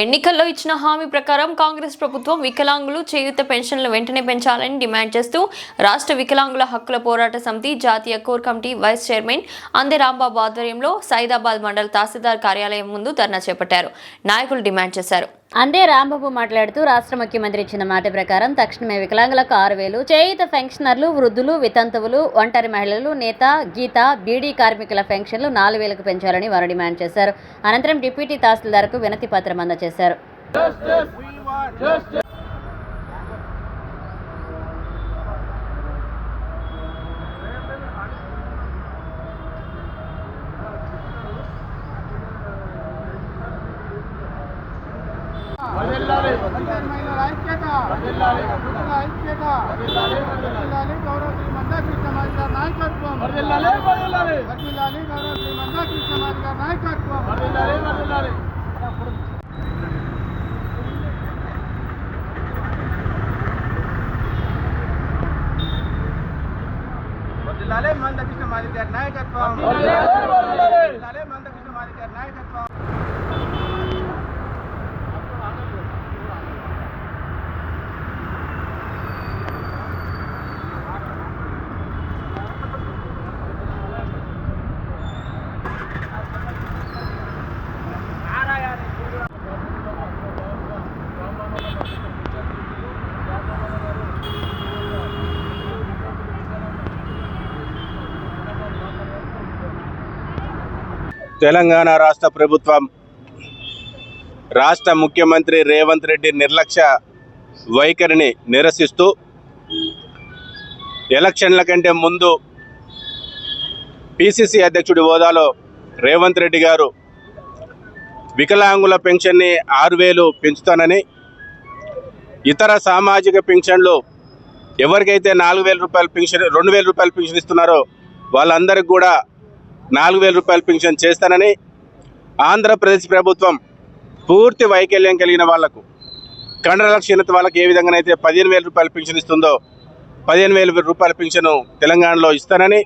ఎన్నికల్లో ఇచ్చిన హామీ ప్రకారం కాంగ్రెస్ ప్రభుత్వం వికలాంగులు చేయూత పెన్షన్లు వెంటనే పెంచాలని డిమాండ్ చేస్తూ రాష్ట్ర వికలాంగుల హక్కుల పోరాట సమితి జాతీయ కోర్ కమిటీ వైస్ చైర్మన్ అందే రాంబాబు ఆధ్వర్యంలో సైదాబాద్ మండల తహసీల్దార్ కార్యాలయం ముందు ధర్నా చేపట్టారు. నాయకులు డిమాండ్ చేశారు. అందే రాంబాబు మాట్లాడుతూ రాష్ట్ర ముఖ్యమంత్రి ఇచ్చిన మాట ప్రకారం తక్షణమే వికలాంగులకు ఆరు వేలు చేయిత పెన్షనర్లు వృద్ధులు వితంతువులు ఒంటరి మహిళలు నేత గీత బీడీ కార్మికుల పెన్షన్లు నాలుగు వేలకు పెంచాలని వారు డిమాండ్ చేశారు. అనంతరం డిప్యూటీ తహసీల్దార్కు వినతి పత్రం అందజేశారు మహిళల ఐక్యత మహిళల ఐక్యత వర్ధిల్లాలి గౌరవ శ్రీ మందాకృష్ణ మాది గారి నాయకత్వం వర్ధిల్లాలి గౌరవ గారి నాయకత్వం. వర్ధిల్లాలి మందకృష్ణ మాదిరి గారి నాయకత్వం మందకృష్ణ గారి నాయకత్వం. తెలంగాణ రాష్ట్ర ప్రభుత్వం రాష్ట్ర ముఖ్యమంత్రి రేవంత్ రెడ్డి నిర్లక్ష్య వైఖరిని నిరసిస్తూ ఎలక్షన్ల కంటే ముందు పిసిసి అధ్యక్షుడి హోదాలో రేవంత్ రెడ్డి గారు వికలాంగుల పెన్షన్ని ఆరు వేలు పెంచుతానని ఇతర సామాజిక పెన్షన్లు ఎవరికైతే నాలుగు వేల రూపాయల పెన్షన్ రెండు వేల రూపాయల పెన్షన్ ఇస్తున్నారో వాళ్ళందరికీ కూడా నాలుగు వేల రూపాయల పెన్షన్ చేస్తానని ఆంధ్రప్రదేశ్ ప్రభుత్వం పూర్తి వైకల్యం కలిగిన వాళ్ళకు కండరాల క్షీణత వాళ్ళకి ఏ విధంగానైతే పదిహేను వేల రూపాయల పెన్షన్ ఇస్తుందో పదిహేను వేల రూపాయల పెన్షన్ తెలంగాణలో ఇస్తానని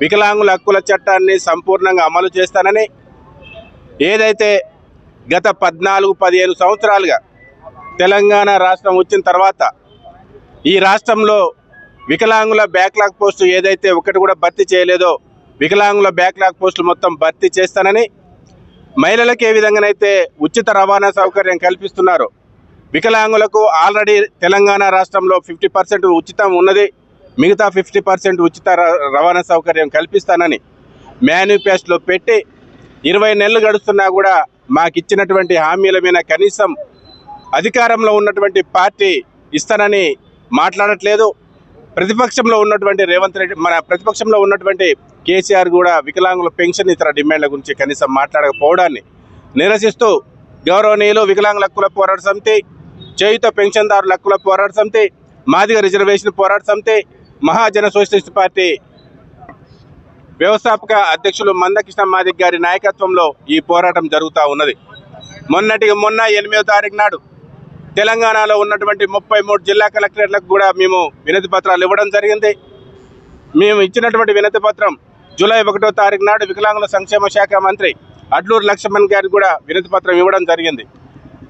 వికలాంగుల హక్కుల చట్టాన్ని సంపూర్ణంగా అమలు చేస్తానని ఏదైతే గత పద్నాలుగు పదిహేను సంవత్సరాలుగా తెలంగాణ రాష్ట్రం వచ్చిన తర్వాత ఈ రాష్ట్రంలో వికలాంగుల బ్యాక్లాగ్ పోస్టు ఏదైతే ఒకటి కూడా భర్తీ చేయలేదో వికలాంగుల బ్యాక్లాగ్ పోస్టులు మొత్తం భర్తీ చేస్తానని మహిళలకు ఏ విధంగానైతే ఉచిత రవాణా సౌకర్యం కల్పిస్తున్నారు వికలాంగులకు ఆల్రెడీ తెలంగాణ రాష్ట్రంలో ఫిఫ్టీ పర్సెంట్ ఉచితం ఉన్నది మిగతా ఫిఫ్టీ పర్సెంట్ ఉచిత రవాణా సౌకర్యం కల్పిస్తానని మేనిఫెస్టోలో పెట్టి ఇరవై నెలలు గడుస్తున్నా కూడా మాకు ఇచ్చినటువంటి హామీల మీద కనీసం అధికారంలో ఉన్నటువంటి పార్టీ ఇస్తానని మాట్లాడట్లేదు. ప్రతిపక్షంలో ఉన్నటువంటి రేవంత్ రెడ్డి మన ప్రతిపక్షంలో ఉన్నటువంటి కేసీఆర్ కూడా వికలాంగుల పెన్షన్ ఇతర డిమాండ్ల గురించి కనీసం మాట్లాడకపోవడాన్ని నిరసిస్తూ గౌరవనీయులు వికలాంగుల హక్కుల పోరాట సమితి చేయుత పెన్షన్దారుల హక్కుల పోరాట సమితి మాదిగ రిజర్వేషన్ పోరాట సమితి మహాజన సోషలిస్ట్ పార్టీ వ్యవస్థాపక అధ్యక్షులు మందకృష్ణ మాదిక్ గారి నాయకత్వంలో ఈ పోరాటం జరుగుతూ ఉన్నది. మొన్నటికి మొన్న ఎనిమిదో తారీఖు నాడు తెలంగాణలో ఉన్నటువంటి ముప్పై మూడు జిల్లా కలెక్టరేట్లకు కూడా మేము వినతి పత్రాలు ఇవ్వడం జరిగింది. మేము ఇచ్చినటువంటి వినతి పత్రం జూలై ఒకటో తారీఖు నాడు వికలాంగుల సంక్షేమ శాఖ మంత్రి అడ్లూరు లక్ష్మణ్ గారికి కూడా వినతి పత్రం ఇవ్వడం జరిగింది.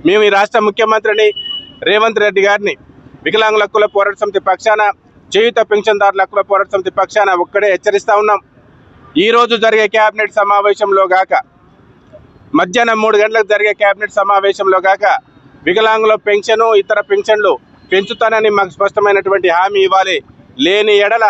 మేము ఈ రాష్ట్ర ముఖ్యమంత్రిని రేవంత్ రెడ్డి గారిని వికలాంగుల హక్కుల పోరాట సమితి పక్షాన చేయుత పెన్షన్దారుల హక్కుల పోరాట సమితి పక్షాన ఒక్కడే హెచ్చరిస్తూ ఉన్నాం. ఈరోజు జరిగే కేబినెట్ సమావేశంలో గాక మధ్యాహ్నం మూడు గంటలకు జరిగే కేబినెట్ సమావేశంలో గాక వికలాంగుల పెన్షను ఇతర పెన్షన్లు పెంచుతానని మాకు స్పష్టమైనటువంటి హామీ ఇవ్వాలి. లేని ఎడల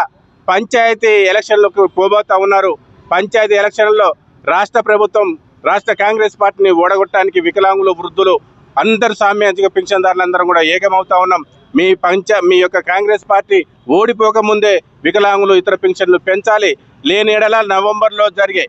పంచాయతీ ఎలక్షన్లకు పోబోతా ఉన్నారు. పంచాయతీ ఎలక్షన్లో రాష్ట్ర ప్రభుత్వం రాష్ట్ర కాంగ్రెస్ పార్టీని ఓడగొట్టడానికి వికలాంగులు వృద్ధులు అందరు సామ్యాజిక పెన్షన్దారులందరం కూడా ఏకమవుతా ఉన్నాం. మీ పంచ మీ యొక్క కాంగ్రెస్ పార్టీ ఓడిపోకముందే వికలాంగులు ఇతర పెన్షన్లు పెంచాలి. లేని ఎడల నవంబర్లో జరిగే